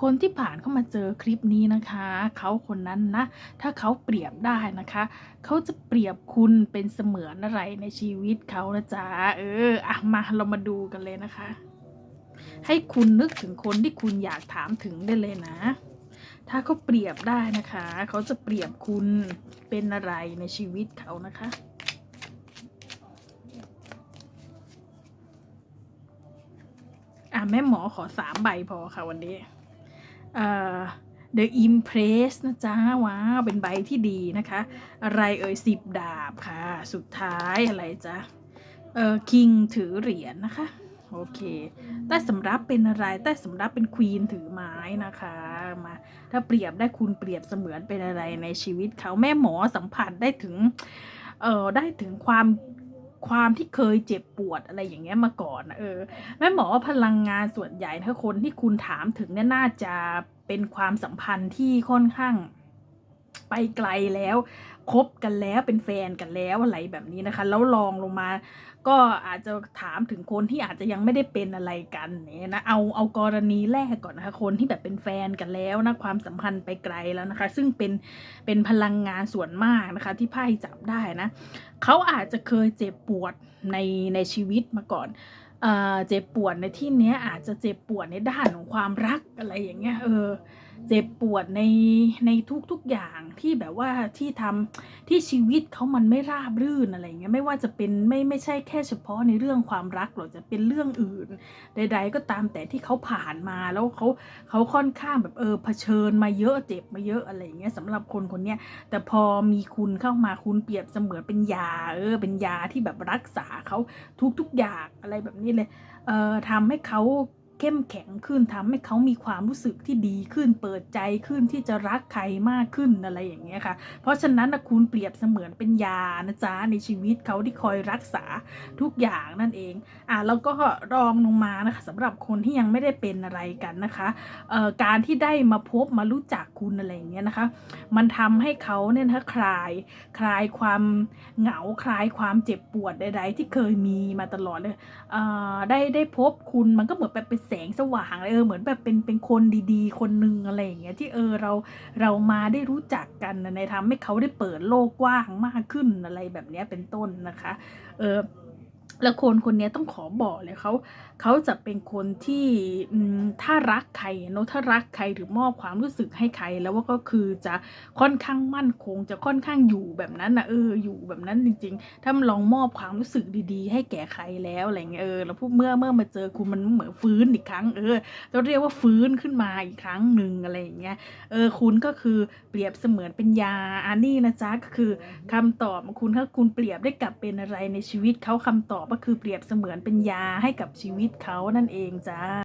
คนที่ผ่านเข้ามาเจอคลิปนี้นะคะ เขาคนนั้นนะ ถ้าเขาเปรียบได้นะคะ เขาจะเปรียบคุณเป็นเสมือนอะไรในชีวิตเขานะจ๊ะเอออะมาเรามาดูกันเลยนะคะ ให้คุณนึกถึงคนที่คุณอยากถามถึงได้เลยนะ ถ้าเขาเปรียบได้นะคะ เขาจะเปรียบคุณเป็นอะไรในชีวิตเขานะคะอะแม่หมอขอสามใบพอค่ะวันนี้ The Impress นะจ๊ะ ว้าว เป็นใบที่ดีนะคะ อะไรเอ่ยสิบดาบค่ะ สุดท้ายอะไรจ๊ะ เอ่อคิงถือเหรียญนะคะ โอเค ใต้สำรับเป็นอะไร ใต้สำรับเป็นควีนถือไม้นะคะ มา ถ้าเปรียบได้คุณเปรียบเสมือนเป็นอะไรในชีวิตเขาแม่หมอสัมผัสได้ถึง เอ่อได้ถึงความ ความที่เคยเจ็บปวดอะไรอย่างเงี้ยมาก่อนนะเออแม่หมอว่าพลังงานส่วนใหญ่ถ้าคนที่คุณถามถึงเนี่ยน่าจะเป็นความสัมพันธ์ที่ค่อนข้าง ไปไกลแล้วคบกันแล้วเป็นแฟนกันแล้วอะไรแบบนี้นะคะ แล้วลองลงมา ก็อาจจะถามถึงคนที่อาจจะยังไม่ได้เป็นอะไรกันเนี่ยนะเอาเอากรณีแรกก่อนนะคะคนที่แบบเป็นแฟนกันแล้วนะความสัมพันธ์ไปไกลแล้วนะคะ ซึ่งเป็นเป็นพลังงานส่วนมากนะคะ ที่ไพ่จับได้นะเขาอาจจะเคยเจ็บปวดในในชีวิตมาก่อนเอ่อเจ็บปวดในที่เนี้ยอาจจะเจ็บปวดในด้านของความรักอะไรอย่างเงี้ยเออ เจ็บปวดในในทุกๆอย่างที่แบบว่าที่ทำที่ชีวิตเขามันไม่ราบรื่นอะไรเงี้ยไม่ว่าจะเป็นไม่ไม่ใช่แค่เฉพาะในเรื่องความรักหรอกจะเป็นเรื่องอื่น ใด ๆ ก็ตามแต่ที่เขาผ่านมาแล้วเขาเขาค่อนข้างแบบเออเผชิญมาเยอะเจ็บมาเยอะอะไรเงี้ยสำหรับคนคนเนี้ยแต่พอมีคุณเข้ามาคุณเปรียบเสมือนเป็นยาเออเป็นยาที่แบบรักษาเขาทุกๆอย่างอะไรแบบนี้เลยเอ่อทำให้เขา เข้มแข็งขึ้นทำให้เขามีความรู้สึกที่ดีขึ้นเปิดใจขึ้นที่จะรักใครมากขึ้นอะไรอย่างเงี้ยค่ะ เพราะฉะนั้นนะคุณเปรียบเสมือนเป็นยานะจ๊ะในชีวิตเขาที่คอยรักษาทุกอย่างนั่นเองอะแล้วก็รองลงมานะคะสำหรับคนที่ยังไม่ได้เป็นอะไรกันนะคะเอ่อการที่ได้มาพบมารู้จักคุณอะไรอย่างเงี้ยนะคะ มันทำให้เขาเนี่ยนะคะคลายคลายความเหงาคลายความเจ็บปวดใด ๆ ที่เคยมีมาตลอดเลยเอ่อได้ได้พบคุณมันก็เหมือนแบบเป็นแสงสว่างเลยเออเหมือนแบบเป็นเป็นคนดีๆ คนหนึ่งอะไรอย่างเงี้ยที่เออเราเรามาได้รู้จักกันในทำให้เขาได้เปิดโลกกว้างมากขึ้นอะไรแบบเนี้ยเป็นต้นนะคะ เออ แล้วคนคนนี้ต้องขอบอกเลยเขาเขาจะเป็นคนที่ถ้ารักใครเนอะถ้ารักใครหรือมอบความรู้สึกให้ใคร แล้วว่าก็คือจะค่อนข้างมั่นคง จะค่อนข้างอยู่แบบนั้นนะเอออยู่แบบนั้นจริง ๆ ถ้ามันลองมอบความรู้สึกดีๆ ให้แก่ใครแล้วอะไรเงี้ยเออแล้วพวกเมื่อเมื่อมาเจอคุณมันเหมือนฟื้นอีกครั้งเออจะเรียกว่าฟื้นขึ้นมาอีกครั้งหนึ่งอะไรอย่างเงี้ยเออคุณก็คือเปรียบเสมือนเป็นยาอันนี้นะจ๊ะก็คือคำตอบของคุณถ้าคุณเปรียบได้กลับเป็นอะไรในชีวิตเขาคำตอบก็คือเปรียบเสมือนเป็นยาให้กับชีวิตเขานั่นเองจ้า